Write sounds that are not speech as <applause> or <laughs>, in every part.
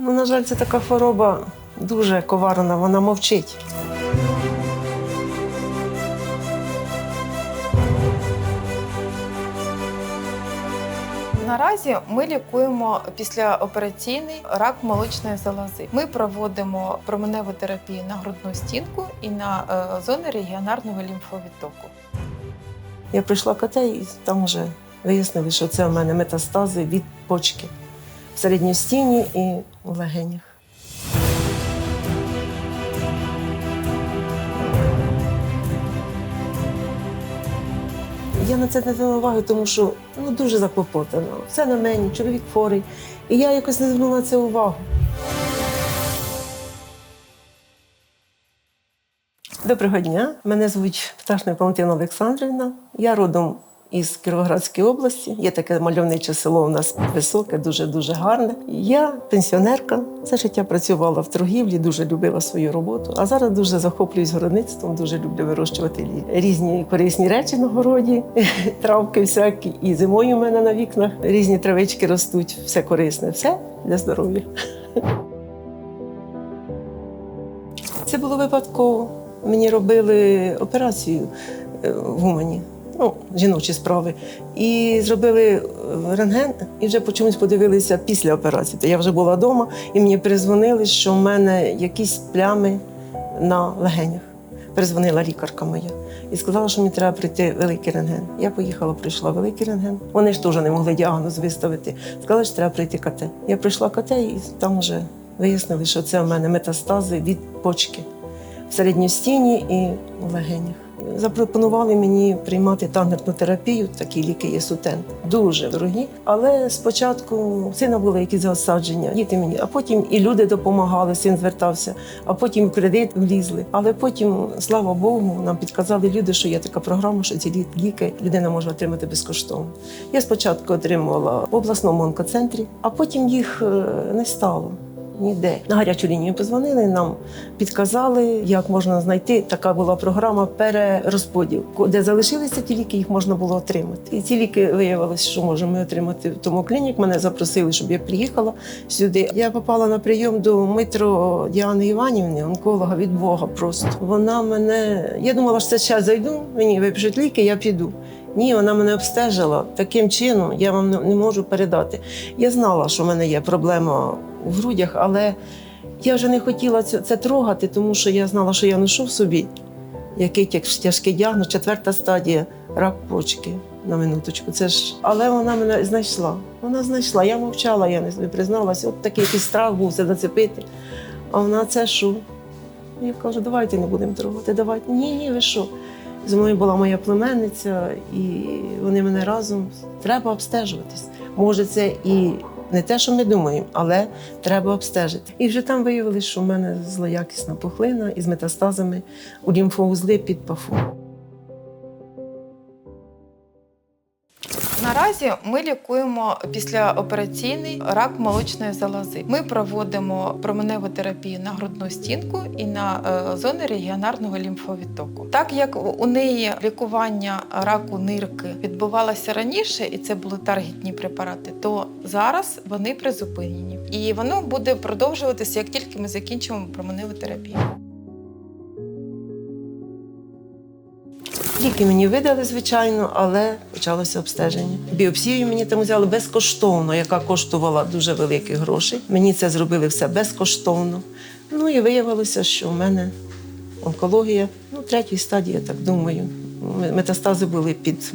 Ну, на жаль, це така хвороба дуже коварна, вона мовчить. Наразі ми лікуємо післяопераційний рак молочної залози. Ми проводимо променеву терапію на грудну стінку і на е, зони регіонарного лімфовідтоку. Я прийшла КТ і там вже вияснили, що це в мене метастази від почки в середній стіні і в легенях. Я на це не звернула уваги, тому що ну, дуже заклопотана. Все на мені, чоловік хворий. І я якось не звернула на це увагу. Доброго дня. Мене звуть Пташник Валентина Олександрівна. Я родом із Кіровоградської області. Є таке мальовниче село у нас високе, дуже дуже гарне. Я пенсіонерка. Все життя працювала в торгівлі, дуже любила свою роботу. А зараз дуже захоплююсь городництвом, дуже люблю вирощувати різні корисні речі на городі, <laughs> травки всякі. І зимою у мене на вікнах різні травички ростуть. Все корисне, все для здоров'я. Це було випадково. Мені робили операцію е, в Умані, ну, жіночі справи. І зробили е, рентген, і вже по чомусь подивилися після операції. То я вже була вдома, і мені перезвонили, що в мене якісь плями на легенях. Перезвонила лікарка моя і сказала, що мені треба прийти великий рентген. Я поїхала, прийшла великий рентген. Вони ж теж не могли діагноз виставити. Сказали, що треба прийти КТ. Я прийшла КТ, і там вже вияснили, що це в мене метастази від почки в середній стіні і в легенях. Запропонували мені приймати тангентну терапію, такі ліки є сутен. Дуже дорогі. Але спочатку сина були якісь заосадження, діти мені, а потім і люди допомагали, син звертався, а потім кредит влізли. Але потім, слава Богу, нам підказали люди, що є така програма, що ці ліки людина може отримати безкоштовно. Я спочатку отримувала в обласному онкоцентрі, а потім їх е, не стало. Ніде на гарячу лінію позвонили, нам підказали, як можна знайти. Така була програма перерозподіл, де залишилися ті ліки, їх можна було отримати. І ці ліки виявилося, що можемо отримати в тому клінік. Мене запросили, щоб я приїхала сюди. Я попала на прийом до Митро Діани Іванівни, онколога від Бога. Просто вона мене. Я думала, що це зараз зайду, мені випишуть ліки, я піду. Ні, вона мене обстежила таким чином, я вам не можу передати. Я знала, що в мене є проблема в грудях, але я вже не хотіла це, трогати, тому що я знала, що я ношу в собі який тяж- тяжкий діагноз, четверта стадія рак почки. На минуточку, це ж, але вона мене знайшла. Вона знайшла. Я мовчала, я не призналася. От такий якийсь страх був це зацепити. А вона це що? Я кажу, давайте не будемо трогати. Давайте. Ні, ні, ви що? Зі мною була моя племенниця, і вони мене разом треба обстежуватись. Може, це і не те, що ми думаємо, але треба обстежити. І вже там виявилось, що в мене злоякісна пухлина із метастазами у лімфоузли під пафу. Наразі ми лікуємо післяопераційний рак молочної залози. Ми проводимо променеву терапію на грудну стінку і на е, зони регіонарного лімфовідтоку. Так як у неї лікування раку нирки відбувалося раніше, і це були таргетні препарати, то зараз вони призупинені. І воно буде продовжуватися, як тільки ми закінчимо променеву терапію. Ліки мені видали, звичайно, але почалося обстеження. Біопсію мені там взяли безкоштовно, яка коштувала дуже великих грошей. Мені це зробили все безкоштовно. Ну і виявилося, що в мене онкологія, ну, третьої стадії, я так думаю. Метастази були під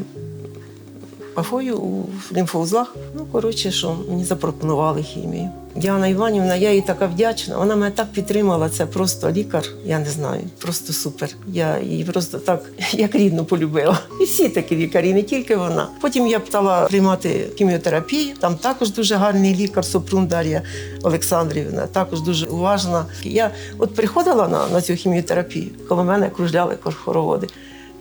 пафою у лімфоузлах. Ну, коротше, що мені запропонували хімію. Діана Іванівна, я їй така вдячна. Вона мене так підтримала. Це просто лікар, я не знаю, просто супер. Я її просто так, як рідну полюбила. І всі такі лікарі, не тільки вона. Потім я стала приймати хіміотерапію. Там також дуже гарний лікар Супрун Дар'я Олександрівна, також дуже уважна. Я от приходила на, на цю хіміотерапію, коло мене кружляли хороводи.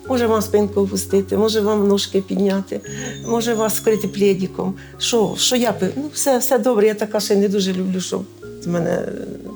Може вам спинку опустити, може вам ножки підняти, може вас вкрити плєдіком. Що, що я пи- Ну, все, все добре, я така ще не дуже люблю, щоб мене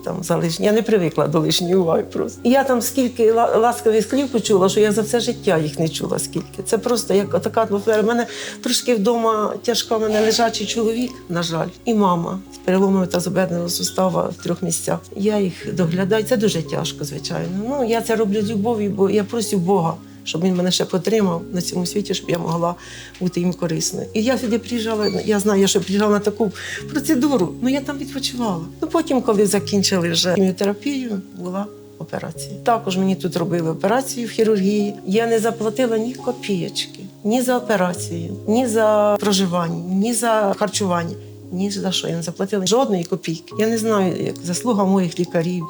там за лишні. Я не привикла до лишньої уваги просто. Я там скільки ла- ласкавих слів почула, що я за все життя їх не чула скільки. Це просто як така атмосфера. У мене трошки вдома тяжка, у мене лежачий чоловік, на жаль, і мама з переломами та зобеденого сустава в трьох місцях. Я їх доглядаю. Це дуже тяжко, звичайно. Ну я це роблю з любов'ю, бо я просю Бога. Щоб він мене ще потримав на цьому світі, щоб я могла бути їм корисною. І я сюди приїжджала, я знаю, я що приїжджала на таку процедуру, ну я там відпочивала. Ну потім, коли закінчили вже хіміотерапію, була операція. Також мені тут робили операцію в хірургії. Я не заплатила ні копієчки, ні за операцію, ні за проживання, ні за харчування. Ні за що я не заплатила жодної копійки. Я не знаю, як заслуга моїх лікарів.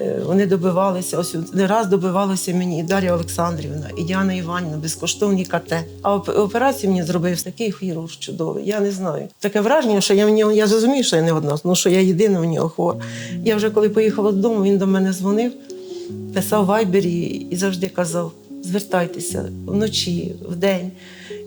Е, Вони добивалися, ось не раз добивалися мені і Дар'я Олександрівна, і Діана Іванівна, безкоштовні КТ. А оп- операцію мені зробив такий хірург чудовий. Я не знаю. Таке враження, що я в нього, я зрозумію, що я не одна, ну що я єдина в нього хвора. Я вже коли поїхала додому, він до мене дзвонив, писав вайбері і завжди казав: звертайтеся вночі, вдень.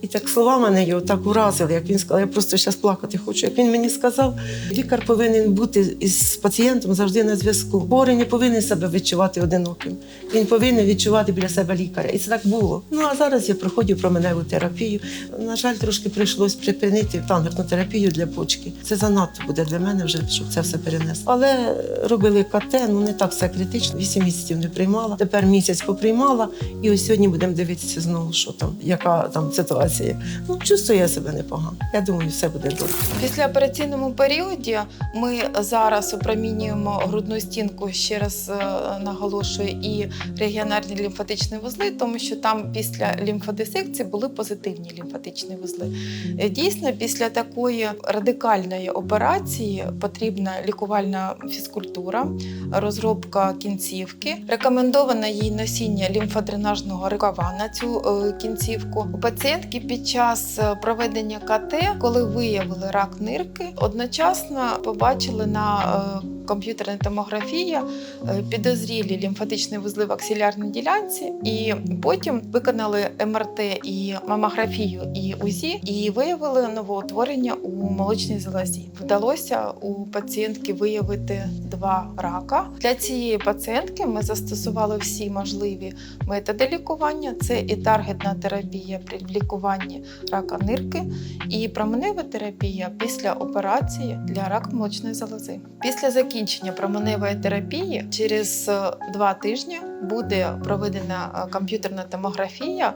І так слова мене його так уразили, як він сказав, я просто зараз плакати хочу. Як він мені сказав, лікар повинен бути із пацієнтом завжди на зв'язку. Хворий не повинен себе відчувати одиноким. Він повинен відчувати біля себе лікаря. І це так було. Ну а зараз я проходжу променеву терапію. На жаль, трошки прийшлось припинити тангерну терапію для почки. Це занадто буде для мене вже, щоб це все перенести. Але робили КТ, ну не так все критично. Вісім місяців не приймала. Тепер місяць поприймала, і ось сьогодні будемо дивитися знову, що там, яка там ситуація. Ну, чувствую я себе непогано. Я думаю, все буде добре. В післяопераційному періоді ми зараз опромінюємо грудну стінку, ще раз е, наголошую, і регіонарні лімфатичні вузли, тому що там після лімфодисекції були позитивні лімфатичні вузли. Е, Дійсно, після такої радикальної операції потрібна лікувальна фізкультура, розробка кінцівки. Рекомендовано їй носіння лімфодренажного рукава на цю е, кінцівку. У пацієнтки під час е, проведення КТ, коли виявили рак нирки, одночасно побачили на комп'ютерній томографії е, підозрілі лімфатичні вузли в аксилярній ділянці, і потім виконали МРТ і мамографію і УЗІ, і виявили новоутворення у молочній залозі. Вдалося у пацієнтки виявити два рака. Для цієї пацієнтки ми застосували всі можливі методи лікування. Це і таргетна терапія при лікуванні рака нирки, і променева терапія після операції для раку молочної залози. Після закінчення променевої терапії через е, два тижні буде проведена е, комп'ютерна томографія,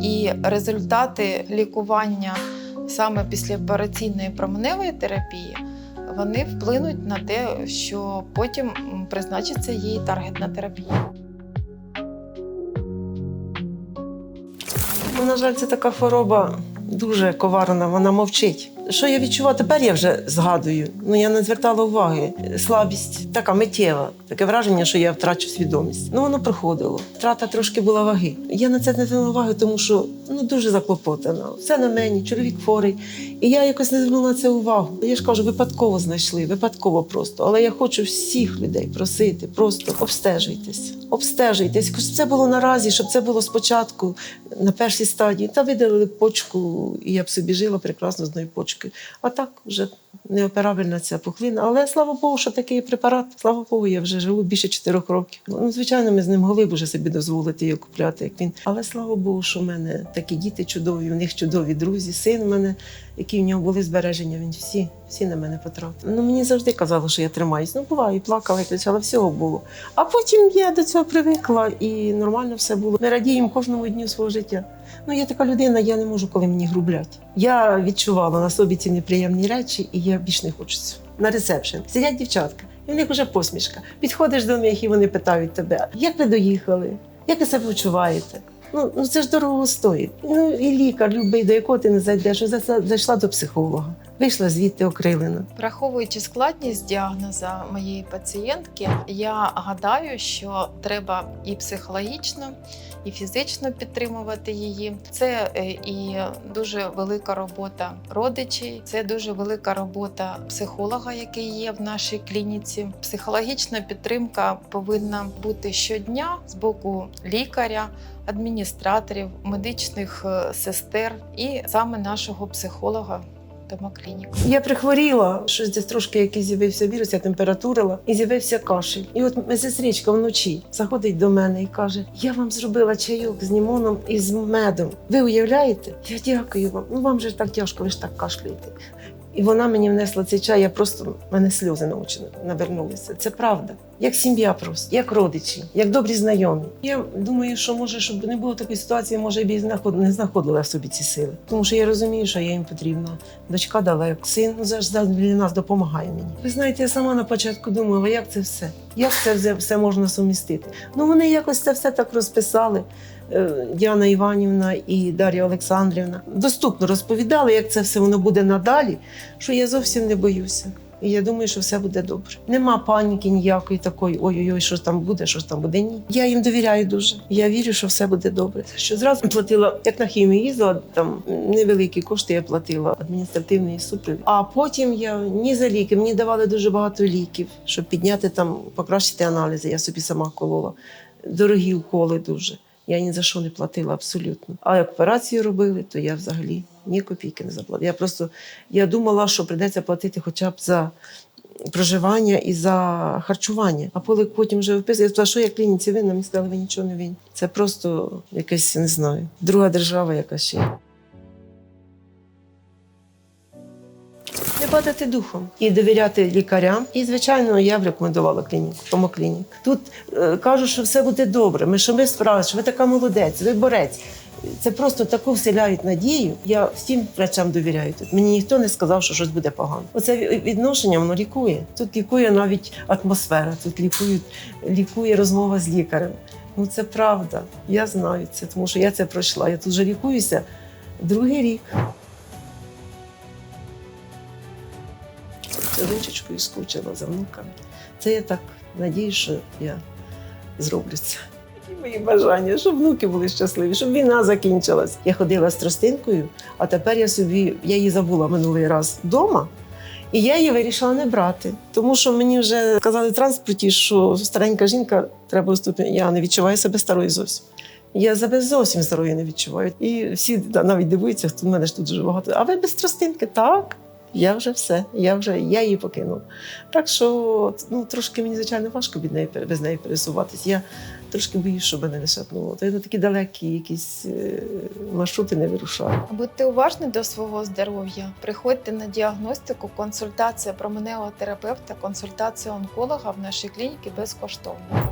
і результати лікування саме після операційної променевої терапії. Вони вплинуть на те, що потім призначиться їй таргетна терапія. Ну, на жаль, це така хвороба дуже коварна, вона мовчить. Що я відчуваю, тепер я вже згадую. Ну я не звертала уваги. Слабість така миттєва, таке враження, що я втрачу свідомість. Ну воно проходило. Втрата трошки була ваги. Я на це не звернула уваги, тому що ну дуже заклопотана. Все на мені, чоловік хворий. І я якось не звернула на це увагу. Я ж кажу, випадково знайшли, випадково просто. Але я хочу всіх людей просити, просто обстежуйтесь, обстежуйтесь. Це було наразі, щоб це було спочатку на першій стадії. Та видалили почку, і я б собі жила прекрасно з одною почкою. А так вже неоперабельна ця пухлина. Але слава Богу, що такий препарат. Слава Богу, я вже живу більше чотирьох років. Ну, звичайно, ми з ним могли б уже собі дозволити його купляти, як він. Але слава Богу, що в мене такі діти чудові, у них чудові друзі, син в мене, які в нього були збереження. Він всі, всі на мене потратили. Ну мені завжди казали, що я тримаюсь. Ну, буває, і плакала, і кричала, всього було. А потім я до цього привикла і нормально все було. Ми радіємо кожному дню свого життя. Ну, я така людина, я не можу, коли мені грублять. Я відчувала на собі ці неприємні речі, і я більш не хочу цього. На ресепшн сидять дівчатка, і в них вже посмішка. Підходиш до них, і вони питають тебе, як ви доїхали, як ви себе почуваєте? Ну, ну це ж дорого стоїть. Ну і лікар любий, до якого ти не зайдеш, зайшла до психолога, вийшла звідти окрилена. Враховуючи складність діагноза моєї пацієнтки, я гадаю, що треба і психологічно, і фізично підтримувати її. Це е, і дуже велика робота родичів, це дуже велика робота психолога, який є в нашій клініці. Психологічна підтримка повинна бути щодня з боку лікаря. Адміністраторів, медичних е, сестер і саме нашого психолога Томоклініку. Я прихворіла, щось десь трошки якийсь з'явився вірус, я температурила і з'явився кашель. І от сестричка вночі заходить до мене і каже: Я вам зробила чайок з лімоном і з медом. Ви уявляєте? Я дякую вам. Ну вам же так тяжко, ви ж так кашляєте. І вона мені внесла цей чай, я просто в мене сльози на очі навернулися. Це правда. Як сім'я просто, як родичі, як добрі знайомі. Я думаю, що може, щоб не було такої ситуації, може, б і не знаходила в собі ці сили. Тому що я розумію, що я їм потрібна. Дочка далеко, син ну, завжди нас допомагає мені. Ви знаєте, я сама на початку думала, як це все? Як це все можна сумістити? Ну вони якось це все так розписали. Е, Діана Іванівна і Дар'я Олександрівна доступно розповідали, як це все воно буде надалі, що я зовсім не боюся. І я думаю, що все буде добре. Нема паніки ніякої такої, ой-ой-ой, що ж там буде, що ж там буде. Ні. Я їм довіряю дуже. Я вірю, що все буде добре. Що зразу платила, як на хімію їздила, там невеликі кошти я платила, адміністративний супровід. А потім я ні за ліки, мені давали дуже багато ліків, щоб підняти там, покращити аналізи. Я собі сама колола. Дорогі уколи дуже. Я ні за що не платила абсолютно. А як операцію робили, то я взагалі ні копійки не заплатила. Я просто я думала, що прийдеться платити хоча б за проживання і за харчування. А коли потім вже виписали, я що я клініці винна, мені сказали, ви нічого не винні. Це просто якесь, не знаю, друга держава якась ще. Падати духом і довіряти лікарям. І, звичайно, я б рекомендувала клініку, томоклінік. Тут е, кажуть, що все буде добре. Ми що ми справилися, що ви така молодець, ви борець. Це просто таку вселяють надію. Я всім врачам довіряю тут. Мені ніхто не сказав, що щось буде погано. Оце відношення воно лікує. Тут лікує навіть атмосфера, тут лікують, лікує розмова з лікарем. Ну це правда. Я знаю це, тому що я це пройшла. Я тут вже лікуюся другий рік. Дочечкою скучила за внуками. Це я так надію, що я зроблю це. Такі мої бажання, щоб внуки були щасливі, щоб війна закінчилась. Я ходила з тростинкою, а тепер я собі я її забула минулий раз вдома. І я її вирішила не брати, тому що мені вже сказали в транспорті, що старенька жінка треба вступити. Я не відчуваю себе старою зовсім. Я себе зовсім старою не відчуваю. І всі навіть дивуються, хто в мене ж тут дуже багато. А ви без тростинки? Так. Я вже все, я вже я її покинула. Так що ну, трошки мені, звичайно, важко від неї, без неї пересуватись. Я трошки боюсь, щоб мене не шатнуло. То я на такі далекі якісь е, маршрути не вирушаю. Будьте уважні до свого здоров'я. Приходьте на діагностику, консультація променеотерапевта, консультація онколога в нашій клініці безкоштовно.